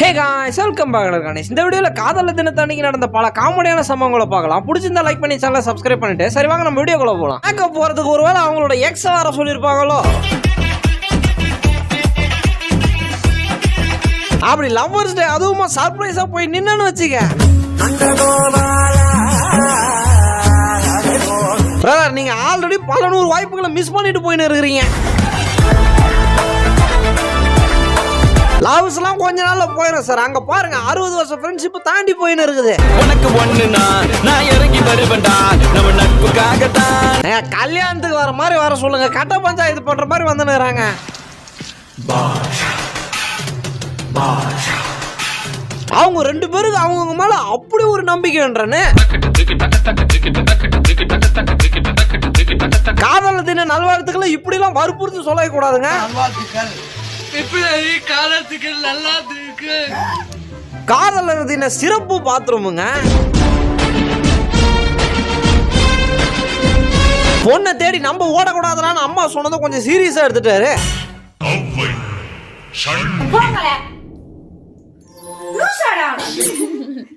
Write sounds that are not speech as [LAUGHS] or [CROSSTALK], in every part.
Hey guys welcome back Ganesh இந்த வீடியோவில் காதல தினத்தன்னைக்கு நடந்த பல காமெடியான சம்பவங்களை பார்க்கலாம். பிடிச்சிருந்தா லைக் பண்ணி சேனலை சப்ஸ்கிரைப் பண்ணிட்டு. சரி வாங்க நம்ம வீடியோக்குள்ள போகலாம் மேக்கப் போகிறதுக்கு ஒருவேளை அவங்களோட எக்ஸ் வர சொல்லியிருப்பாங்களோ? அப்படி லவ்வர்ஸ் டே அதுவுமா சர்ப்ரைஸாக போய் நின்னு வச்சுக்க. பிரதர் நீங்கள் ஆல்ரெடி பல நூறு வாய்ப்புகளை மிஸ் பண்ணிட்டு போயின்னு இருக்கிறீங்க. லவ்ஸ்லாம் கொஞ்ச நாள்ல போயிடும் சார் அங்க பாருங்க அறுபது வருஷம் ஃப்ரெண்ட்ஷிப் தாண்டி போயின்னு இருக்குது. உனக்கு ஒண்ணுனா நான் இறங்கி வருவேன்டா. நம்ம நட்புக்காகத்தான். கல்யாணத்துக்கு வர மாதிரி வர சொல்லுங்க. கட்ட பஞ்சாயத்து பண்ற மாதிரி வந்துனுறாங்க அவங்க ரெண்டு பேருக்கு அவங்கவுங்க மேல அப்படி ஒரு நம்பிக்கைன்றனே காதல தின நல்வாழ்த்துக்களை இப்படி எல்லாம் வற்புறுத்தி சொல்லவே கூடாதுங்க. காலத்துக்கு நல்லா இருக்கு. காதலர் தின சிறப்பு பாத்ரூமுங்க. பொண்ணை தேடி நம்ம ஓடக்கூடாதுன்னு அம்மா சொன்னதை கொஞ்சம் சீரியஸா எடுத்துட்டாரு.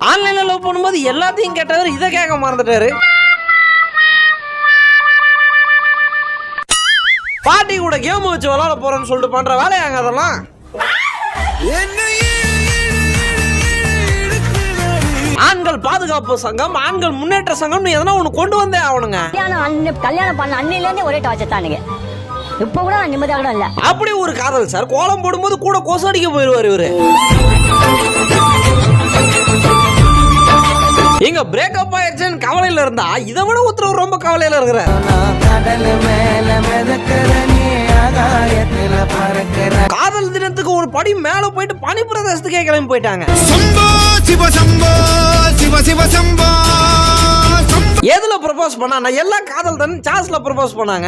ஆன்லைன்ல லவ் பண்ணும்போது எல்லாத்தையும் கேட்டவர் இதை கேட்க மறந்துட்டாரு. பாட்டி கூட கேம் வச்சு விளாட போறேன்னு சொல்லிட்டு பண்ற வேலையாங்க அதெல்லாம்? ஆண்கள் பாதுகாப்பு சங்கம் ஆண்கள் முன்னேற்ற சங்கம்னு எதனா ஒண்ணு கொண்டு வந்தே ஆகணுங்க கல்யாணம் அன்ன கல்யாணம் பண்ண அன்னையிலேருந்தே ஒரே டார்ச்சர் தானுங்க இப்போ கூட நான் நிம்மதியாக கூட இல்லை. அப்படி ஒரு காதல் சார் கோலம் போடும்போது கூட கொசு அடிக்க போயிருவாரு இவரு. எங்க பிரேக்கப் ஆயிடுச்சுன்னு கவலையில இருந்தா இதை விட ஒருத்தர் ரொம்ப கவலையில இருக்கிறார். காதல் தினத்துக்கு ஒரு படி மேல போயிட்டு பனி பிரதேசத்துக்கே கிளம்பி போயிட்டாங்க. சம்போ சிவ சம்போ சிவ சிவ சம்போ எதுல ப்ரப்போஸ் பண்ணா நான் எல்லா காதல் தான் சாஸ்ல ப்ரப்போஸ் பண்ணாங்க.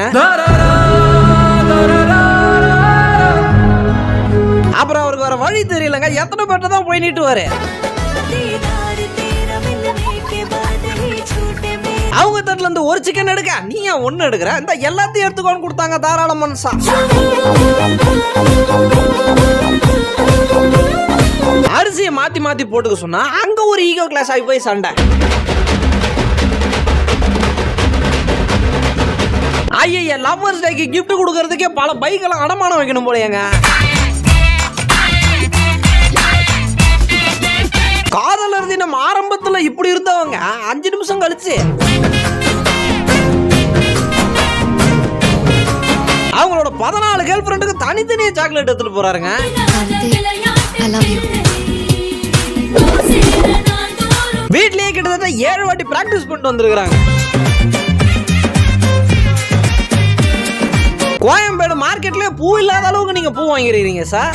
அப்புறம் அவருக்கு வர வழி தெரியலங்க. எத்தனை பேர்ட்ட தான் போய் நீட்டுவாரு? அவங்க தட்டுல இருந்து ஒரு சிக்கன் எடுக்க நீ ஏன் ஒண்ணு எடுக்கிற? இந்த எல்லாத்தையும் எடுத்துக்கோன்னு கொடுத்தாங்க தாராள மனசா அரிசியை மாத்தி மாத்தி போட்டுக்க சொன்னா அங்க ஒரு ஈகோ கிளாஸ் ஆகி போய் சண்டை. ஐயா லவ்வர்ஸ் டேக்கு கிஃப்ட் கொடுக்கறதுக்கே பல பைக்கெல்லாம் அடமானம் வைக்கணும் போலயேங்க. காதலர் தினம் ஆரம்பத்துல இப்படி இருந்தவங்க. அஞ்சு நிமிஷம் கழிச்சு. அவங்களோட பதினாலு கேர்ள் ஃப்ரெண்டுக்கு தனித்தனியே சாக்லேட் எடுத்துட்டு போறாருங்க. வீட்லயே கிட்டத்தட்ட ஏழு வாட்டி பிராக்டிஸ் பண்ணிட்டு வந்திருக்கிறாங்க. கோயம்பேடு மார்க்கெட்லயே பூ இல்லாத அளவுக்கு நீங்க பூ வாங்கிருக்கீங்க சார்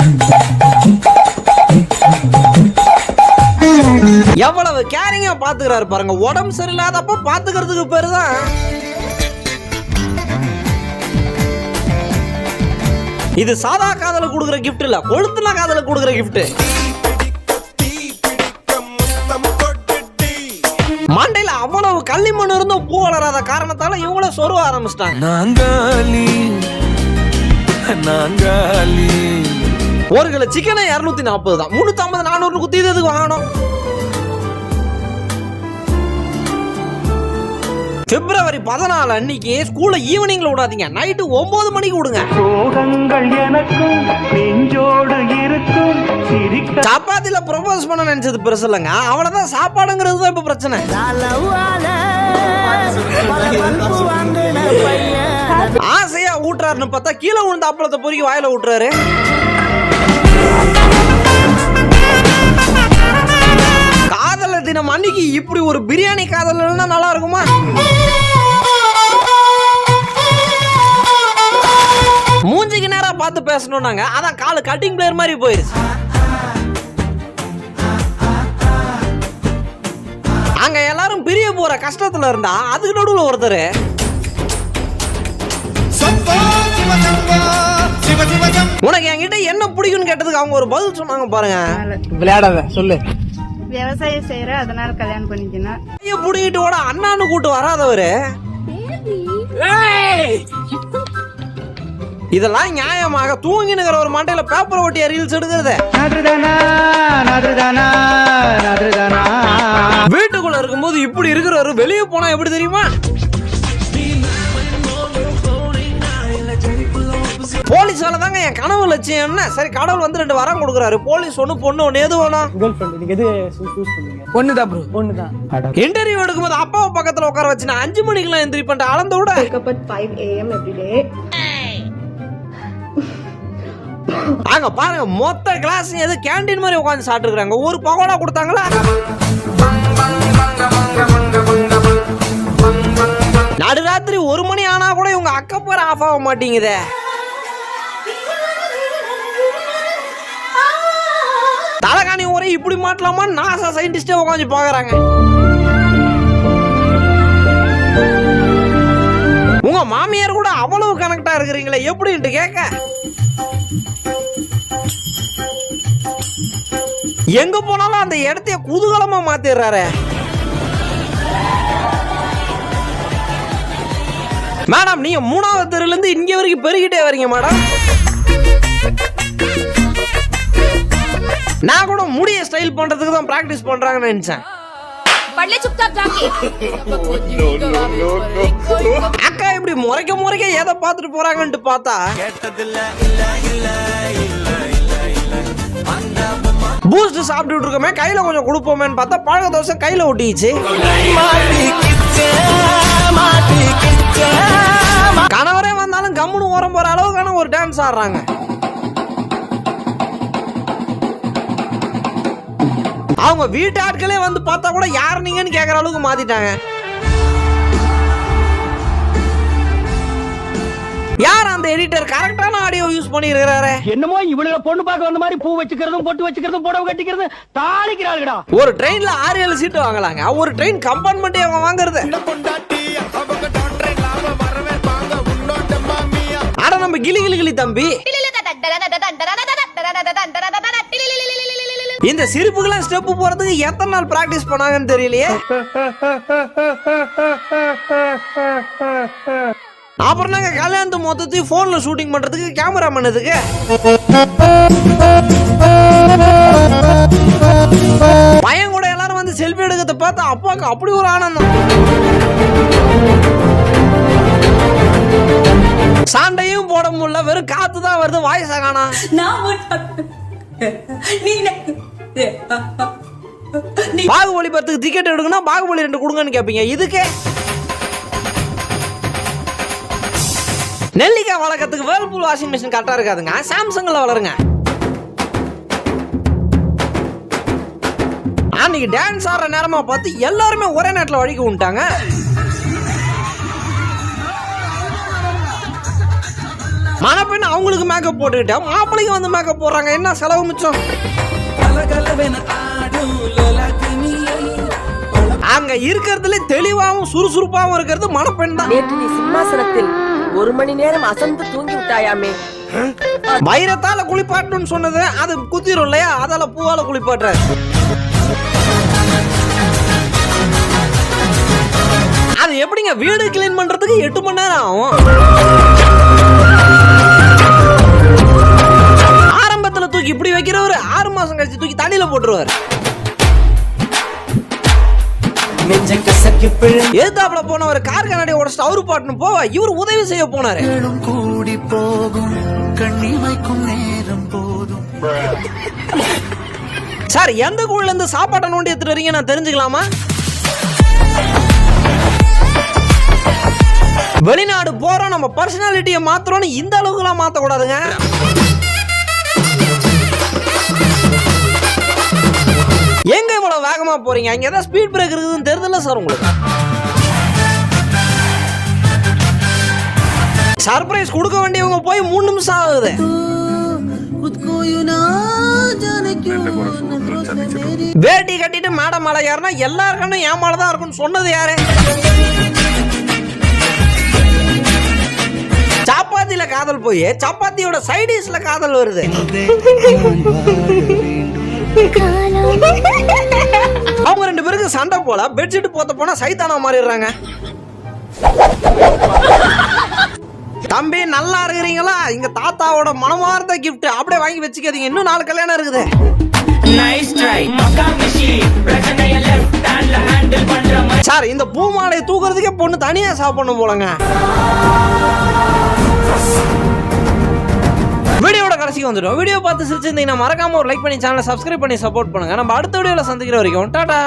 எவ்வளவு கேரிங்கா பாத்துக்கிறாரு பாருங்க. உடம்பு சரியில்லாதப்ப பாத்துக்கிறதுக்கு பேரு தான். இது சாதா காதலுக்கு கொடுக்குற gift இல்ல கொளுத்துனா காதலுக்கு கொடுக்குற gift. மண்டையில அவ்வளவு களிமண் இருந்தும் பூ வளராத காரணத்தால இவங்களும் சொருவ ஆரம்பிச்சிட்டாங்க. நாங்காலி நாங்காலி. ஒரு கிலோ சிக்கனை இரநூத்தி நாற்பது தான். முன்னூத்தி ஐம்பது நானூறு குத்தி இது எதுக்கு வாங்கணும்? பிப்ரவரி பதினாலு அன்னைக்கு ஸ்கூல்ல ஈவினிங்ல விடாதீங்க. நைட்டு ஒன்பது மணிக்கு விடுங்க. சோகங்கள் எனக்கும் நெஞ்சோடு இருக்கும் சப்பாத்தில ப்ரொபோஸ் பண்ண நினைச்சது பெருசு இல்லைங்க அவ்வளவுதான் சாப்பாடுங்கிறது தான் இப்ப பிரச்சனை. ஆசையா ஊட்டுறாருன்னு பார்த்தா கீழே விழுந்த அப்பளத்தை பொறுக்கி வாயில விட்டுறாரு தினம் அன்னைக்கு இப்படி ஒரு பிரியாணி காதல் நல்லா இருக்குமா? மூஞ்சிக்கு நேரா பார்த்து பேசணும்னாங்க. அதான் காலு கட்டிங் பிளேயர் மாதிரி போயிருச்சு. அங்க எல்லாரும் பிரிய போற கஷ்டத்துல இருந்தா அதுக்கு நடுவுல ஒருத்தர் உனக்கு என்கிட்ட என்ன பிடிக்கும்னு கேட்டதுக்கு அவங்க ஒரு பதில் சொன்னாங்க பாருங்க. விளையாடாத சொல்லு. விவசாயம் செய்யற அதனால கல்யாணம் பண்ணிக்கணும் கைய புடிங்கிட்டு ஓட அண்ணான்னு கூட்டு வராதவரு. இதெல்லாம் நியாயமாக. தூங்கினுங்கிற ஒரு மண்டையில பேப்பர் ஒட்டிய ரீல்ஸ் எடுக்கிறது? நதுதானா நதுதானா நதுதானா வீட்டுக்குள்ள இருக்கும்போது இப்படி இருக்கிறவரு வெளியே போனா எப்படி தெரியுமா? போலீஸால தாங்க என் கனவு லட்சியம் என்ன? சரி கடவுள் வந்து ரெண்டு வரம் கொடுக்குறாரு. போலீஸ் ஒண்ணு பொண்ணு ஒண்ணு எது வேணும் கேர்ள் ஃப்ரெண்ட் நீங்க எது சூஸ் பண்ணுவீங்க? ஒண்ணுதான் ப்ரோ பொண்ணு தான் இன்டர்வியூ எடுக்கும்போது அப்பாவை பக்கத்துல உட்கார வச்சு நான் அஞ்சு மணிக்கெல்லாம் எந்திரி பண்ணிட்டு அளந்த விட. Wake up at 5 a.m. every day. அங்க பாருங்க மொத்த கிளாஸ் எது கேண்டீன் மாதிரி உட்காந்து சாப்பிட்டுருக்காங்க ஒரு பகோடா கொடுத்தாங்களா? நடுராத்திரி ஒரு மணி ஆனா கூட இவங்க அக்கப்பர் ஆஃப் ஆக மாட்டேங்குதே. தலகாணி உரை இப்படி மாட்டலாமா நாசா சயின்டிஸ்டே உட்காந்து பாக்குறாங்க உங்க மாமியார் கூட அவ்வளவு கனெக்டா இருக்கிறீங்களே எப்படின்ட்டு கேட்க எங்க போனாலும் அந்த இடத்தைய குதூகலமா மாத்திடுறாரு. மேடம் நீங்க மூணாவது தெருல இருந்து இங்க வரைக்கும் பெருகிட்டே வரீங்க மேடம் நான் கூட முடிய ஸ்டைல் பண்றதுக்கு தான் பிராக்டிஸ் பண்றாங்கன்னு நினைச்சேன். அக்கா இப்படி முறைக்க முறைக்க எதை பார்த்துட்டு போறாங்கன்ட்டு பார்த்தா பூஸ்ட் சாப்பிட்டுட்டு இருக்கோமே கையில கொஞ்சம் கொடுப்போமேன்னு பார்த்தா பழக தோசை கையில ஒட்டிச்சு கணவரே வந்தாலும் கம்முன்னு ஓரம் போற அளவுக்கான ஒரு டான்ஸ் ஆடுறாங்க. அவங்க வீட்டு ஆட்களே வந்து பார்த்தா கூட யார் நீங்கன்னு கேக்குற அளவுக்கு மாத்திட்டாங்க. யார் அந்த எடிட்டர் கரெக்டான ஆடியோ யூஸ் பண்ணியிருக்கிறாரு என்னமோ இவ்வளவு பொண்ணு பார்க்க வந்த மாதிரி பூ வச்சுக்கிறதும் பொட்டு வச்சுக்கிறதும் புடவை கட்டிக்கிறதும் தாளிக்கிறாளுடா. ஒரு ட்ரெயின்ல ஆறு ஏழு சீட்டு வாங்கலாங்க. ஒரு ட்ரெயின் கம்பார்ட்மெண்ட்டே அவங்க வாங்குறது. அட நம்ம கிளி கிளி கிளி தம்பி. இந்த சிரிப்புக்கெல்லாம் ஸ்டெப் போறதுக்கு எத்தனை நாள் பிராக்டிஸ் பண்ணாங்கன்னு தெரியலையே? அப்புறம் நாங்க கல்யாணத்து மொத்தத்தையும் போன்ல ஷூட்டிங் பண்றதுக்கு கேமரா பண்ணதுக்கு பையன் கூட எல்லாரும் வந்து செல்ஃபி எடுக்கிறத பார்த்தா அப்பாவுக்கு அப்படி ஒரு ஆனந்தம். சாண்டையும் போட முடியல வெறும் காத்து தான் வருது வாய்ஸ் காணா பாகுபலி படத்துக்கு டிக்கெட் எடுக்கணும் பாகுபலி ரெண்டு கொடுங்கன்னு கேட்பீங்க இதுக்கே. நெல்லிக்காய் வளர்க்கறதுக்கு வேர்ல்பூல் வாஷிங் மிஷின் கரெக்டாக இருக்காதுங்க. சாம்சங்கில் வளருங்க. அன்னைக்கு டான்ஸ் ஆடுற நேரமா பார்த்து எல்லாருமே ஒரே நேரத்தில் வழிக்கு விட்டாங்க மணப்பெண் அவங்களுக்கு மேக்கப் போட்டுக்கிட்டேன் மாப்பிள்ளைக்கு வந்து மேக்கப் போடுறாங்க. என்ன செலவு மிச்சம்? அங்க இருக்கிறதுல தெளிவாகவும் சுறுசுறுப்பாகவும் இருக்கிறது மணப்பெண் தான். நேற்று நீ சிம்மாசனத்தில் ஒரு மணி நேரம் அசந்து தூங்கி விட்டாயாமே. வைரத்தால குளிப்பாட்டணும்னு சொன்னது அது குத்திரும் இல்லையா? அதால பூவால குளிப்பாட்டுறாரு அது எப்படிங்க வீடு கிளீன் பண்றதுக்கு எட்டு மணி நேரம் ஆகும்? மாசம் கழிச்சு தூக்கி தண்ணியில போட்டுருவாரு. எதிர்த்தாப்புல போனவர் கார் கண்ணாடி உடச்சிட்டு அவரு பாட்டுன்னு போவா இவர் உதவி செய்ய போனாரு. கூடி போகும் கண்ணி வைக்கும் நேரம் போதும். சார் எந்த குழுல இருந்து சாப்பாட்டை நோண்டி எடுத்துட்டு வரீங்க நான் தெரிஞ்சுக்கலாமா? வெளிநாடு போறோம் நம்ம பர்சனாலிட்டியை மாத்துறோம்னு இந்த அளவுக்குலாம் மாத்த கூடாதுங்க எங்க இவ்வளவு வேகமா போறீங்க? அங்க ஏதாவது ஸ்பீட் பிரேக் இருக்குதுன்னு தெரியுதுல்ல சார் உங்களுக்கு? சர்ப்ரைஸ் கொடுக்க வேண்டியவங்க போய் மூணு நிமிஷம் ஆகுது. வேட்டி கட்டிட்டு மேடம் மேல யாருன்னா எல்லாருக்கும் என் மேல தான் இருக்கும்னு சொன்னது யாரு? சப்பாத்தில காதல் போய் சப்பாத்தியோட சைடிஷ்ல காதல் வருது. [LAUGHS] அவங்க ரெண்டு பேருக்கு சண்டை போல. பெட்ஷீட் போத்த போனா சைத்தானா மாறிடுறாங்க. தம்பி நல்லா இருக்கிறீங்களா? இங்க தாத்தாவோட மனமார்ந்த gift. அப்படியே வாங்கி வச்சுக்காதீங்க. இன்னும் நாலு கல்யாணம் இருக்குது. சார் இந்த பூமாலையை தூக்குறதுக்கே பொண்ணு தனியா சாப்பிடணும் போலங்க. கடைசிக்கு வந்துடும் வீடியோ பார்த்து சிரிச்சிருந்தீங்கன்னா மறக்காம ஒரு லைக் பண்ணி சேனலை சப்ஸ்கிரைப் பண்ணி சப்போர்ட் பண்ணுங்க. நம்ம அடுத்த வீடியோவில் சந்திக்கிற வரைக்கும் டாடா!